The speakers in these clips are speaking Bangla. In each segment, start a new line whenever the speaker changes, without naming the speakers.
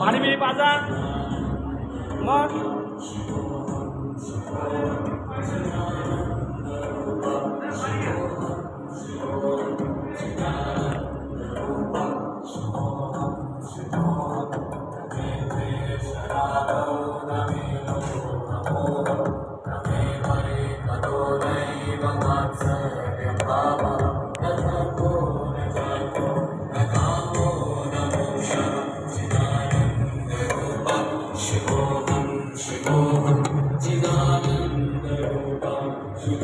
মানিবিড়ি বাজার
Thank you.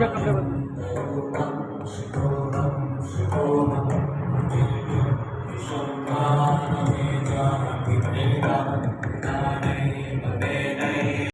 yakın.